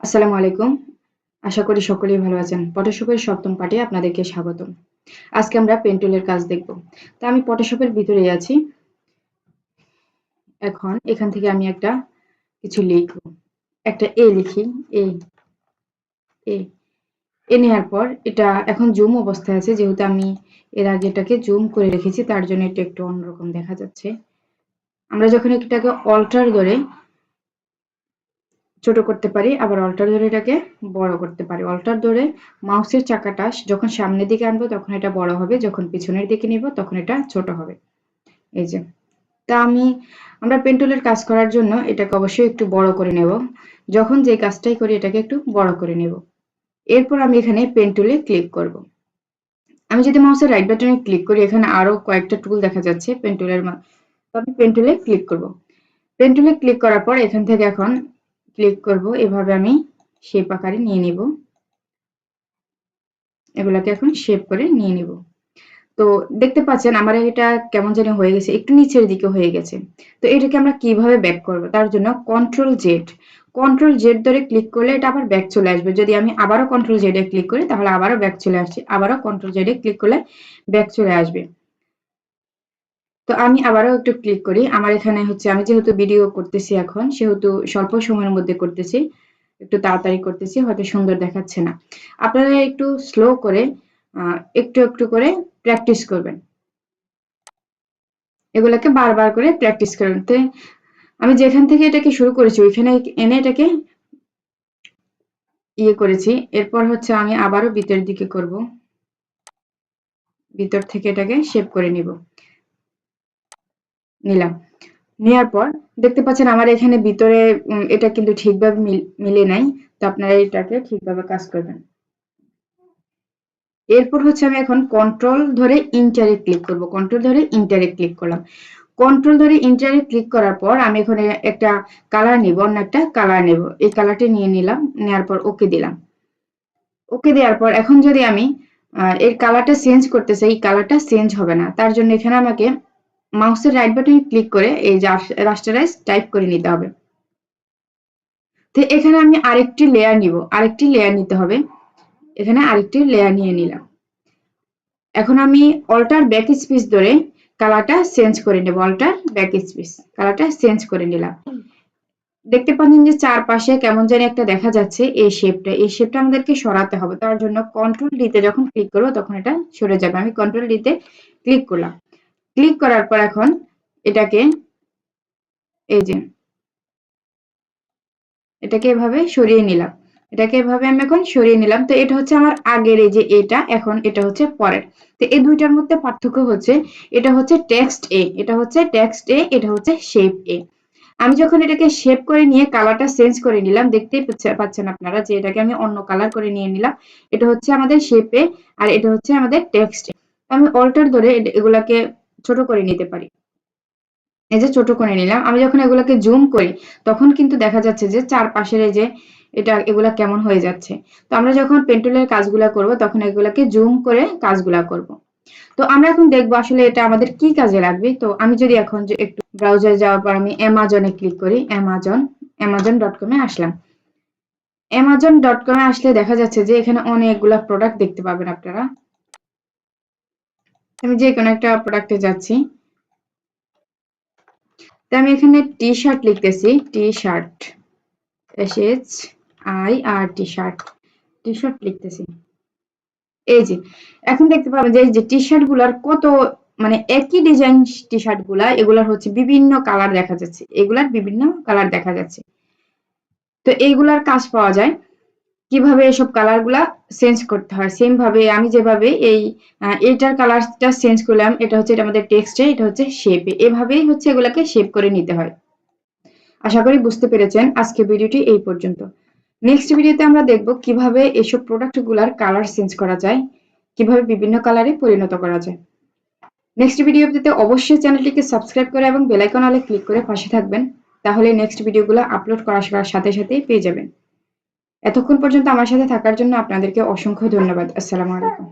আসসালামু আলাইকুম। আশা করি সকলেই ভালো আছেন। ফটোশপের সপ্তম পাঠে আপনাদেরকে স্বাগতম। আজকে আমরা পেন্টুলের কাজ দেখব। তা আমি ফটোশপের ভিতরে আছি। এখন এখান থেকে আমি একটা কিছু লিখব। একটা এ লিখি। এ এ এ নেওয়ার পর এটা এখন জুম অবস্থায় আছে। যেহেতু আমি এর আগে এটাকে জুম করে রেখেছি, তার জন্য এটা একটু অন্যরকম দেখা যাচ্ছে। আমরা যখন এটাকে অল্টার ধরে ছোট করতে পারি, আবার অল্টার ধরে এটাকে বড় করতে পারি। অল্টার ধরে মাউসের চাকাটা যখন সামনের দিকে আনব, তখন এটা বড় হবে, যখন পিছনের দিকে নিব, তখন এটা ছোট হবে। এই যে। তা আমি, আমরা পেন্টুলের কাজ করার জন্য এটাকে অবশ্যই একটু বড় করে নেব। যখন যে কাজটাই করি, এটাকে একটু বড় করে নেব। এরপর আমি এখানে পেন্টুলে ক্লিক করব। আমি যদি মাউসের রাইট বাটনে ক্লিক করি, এখানে আরও কয়েকটা টুল দেখা যাচ্ছে পেন্টুলের আমি পেন্টুলে ক্লিক করব। পেন্টুলে ক্লিক করার পর এখান থেকে এখন ক্লিক করব, এভাবে আমি শেপ আকারে নিয়ে নিব। এগুলাকে এখন শেপ করে নিয়ে নিব। তো দেখতে পাচ্ছেন আমার এটা কেমন জানি হয়ে গেছে, একটু নিচের দিকে হয়ে গেছে। তো এটাকে আমরা কীভাবে ব্যাক করব? তার জন্য কন্ট্রোল জেড কন্ট্রোল জেড ধরে ক্লিক করলে এটা আবার ব্যাক চলে আসবে। যদি আমি আবারও কন্ট্রোল জেডে ক্লিক করি, তাহলে আবারও ব্যাক চলে আসছে। আবারও কন্ট্রোল জেডে ক্লিক করলে ব্যাক চলে আসবে। তো আমি আবারও একটু ক্লিক করি। আমার এখানে হচ্ছে, আমি যেহেতু ভিডিও করতেছি এখন, সেহেতু স্বল্প সময়ের মধ্যে করতেছি। একটু তাড়াতাড়ি করতেছি, হয়তো সুন্দর দেখাচ্ছে না। আপনারা একটু স্লো করে একটু একটু করে প্র্যাকটিস করবেন। এগুলাকে বারবার করে প্র্যাকটিস করবেন তো আমি যেখান থেকে এটাকে শুরু করেছি, ওইখানে এনে এটাকে ইয়ে করেছি। এরপর হচ্ছে আমি আবারও ভিতরের দিকে করব। ভিতর থেকে এটাকে শেপ করে নিব। নিলাম। নেওয়ার পর দেখতে পাচ্ছেন আমার এখানে ভিতরে এটা কিন্তু ঠিকভাবে মিলে নাই, তো আপনারা এটাকে ঠিকভাবে কাজ করবেন। এরপর হচ্ছে আমি এখন কন্ট্রোল ধরে ইন্টারে ক্লিক করব। কন্ট্রোল ধরে ইন্টারে ক্লিক করলাম। কন্ট্রোল ধরে ইন্টারে ক্লিক করার পর আমি এখানে একটা কালার নিব, অন্য একটা কালার নেব। এই কালারটি নিয়ে নিলাম নেওয়ার পর ওকে দিলাম। ওকে দেওয়ার পর এখন যদি আমি এর কালারটা চেঞ্জ করতে চাই কালারটা চেঞ্জ হবে না। তার জন্য এখানে আমাকে মাউসের রাইট বাটনে ক্লিক করে এই রাস্টারাইজ টাইপ করে নিতে হবে। তো এখানে আমি আরেকটি লেয়ার নিব। আরেকটি লেয়ার নিতে হবে। এখানে আরেকটি লেয়ার নিয়ে নিলাম। এখন আমি অল্টার ব্যাক স্পেস ধরে কালারটা চেঞ্জ করে নেব। অল্টার ব্যাক স্পেস কালারটা চেঞ্জ করে নিলাম। দেখতে পাচ্ছেন যে চারপাশে কেমন জানি একটা দেখা যাচ্ছে এই শেপটা এই শেপটা আমাদেরকে সরাতে হবে। তার জন্য কন্ট্রোল ডিতে যখন ক্লিক করব তখন এটা সরে যাবে। আমি কন্ট্রোল ডিতে ক্লিক করলাম। ক্লিক করার পর এখন এটাকে এই যে এটাকে এভাবে সরিয়ে নিলাম। এটাকে এভাবে আমি এখন সরিয়ে নিলাম। তো এটা হচ্ছে আমার আগের এই যে এটা, এখন এটা হচ্ছে পরের। তো এই দুইটার মধ্যে পার্থক্য হচ্ছে, এটা হচ্ছে টেক্সট এ এটা হচ্ছে টেক্সট এ এটা হচ্ছে শেপ এ আমি যখন এটাকে শেপ করে নিয়ে কালারটা চেঞ্জ করে নিলাম, দেখতেই পাচ্ছেন আপনারা যে এটাকে আমি অন্য কালার করে নিয়ে নিলাম। এটা হচ্ছে আমাদের শেপে আর এটা হচ্ছে আমাদের টেক্সটে আমি অল্টার ধরে এগুলাকে ছোট করে নিতে পারি। এই যে ছোট করে নিলাম, আমি যখন এগুলাকে জুম করি, তখন কিন্তু দেখা যাচ্ছে যে চারপাশের এই যে এটা, এগুলা কেমন হয়ে যাচ্ছে। তো আমরা যখন পেন্টুলের কাজগুলা করব, তখন এগুলাকে জুম করে কাজগুলা করব। তো আমরা এখন দেখব আসলে এটা আমাদের কি কাজে লাগবে। তো আমি যদি এখন যে একটু ব্রাউজারে যাওয়ার পর আমি অ্যামাজনে ক্লিক করি অ্যামাজন অ্যামাজন ডট কমে আসলাম। অ্যামাজন ডট কমে আসলে দেখা যাচ্ছে যে এখানে অনেকগুলা প্রোডাক্ট দেখতে পাবেন আপনারা। আমি যে কোনো একটা প্রোডাক্টে যাচ্ছি। তো আমি এখানে টি শার্ট লিখতেছি T shirt S H I R T shirt T shirt লিখতেছি। এই যে, এখন দেখতে পাবেন যে এই যে টি শার্টগুলার কত মানে একই ডিজাইন টি শার্টগুলা, এগুলার হচ্ছে বিভিন্ন কালার দেখা যাচ্ছে। এগুলার বিভিন্ন কালার দেখা যাচ্ছে। তো এইগুলার কাজ পাওয়া যায়। কীভাবে এসব কালারগুলা চেঞ্জ করতে হয়? সেম ভাবে আমি যেভাবে এই এইটার কালারটা চেঞ্জ করলাম, এটা হচ্ছে এটা আমাদের টেক্সটে এটা হচ্ছে শেপে এভাবেই হচ্ছে এগুলাকে শেপ করে নিতে হয়। আশা করি বুঝতে পেরেছেন। আজকে ভিডিওটি এই পর্যন্ত। নেক্সট ভিডিওতে আমরা দেখব কীভাবে এসব প্রোডাক্টগুলার কালার চেঞ্জ করা যায়, কীভাবে বিভিন্ন কালারে পরিণত করা যায়। নেক্সট ভিডিওতে অবশ্যই চ্যানেলটিকে সাবস্ক্রাইব করে এবং বেলাইকন আলে ক্লিক করে পাশে থাকবেন। তাহলে নেক্সট ভিডিওগুলো আপলোড করার সাথে সাথে পেয়ে যাবেন। এতক্ষণ পর্যন্ত আমার সাথে থাকার জন্য আপনাদেরকে অসংখ্য ধন্যবাদ। আসসালামু আলাইকুম।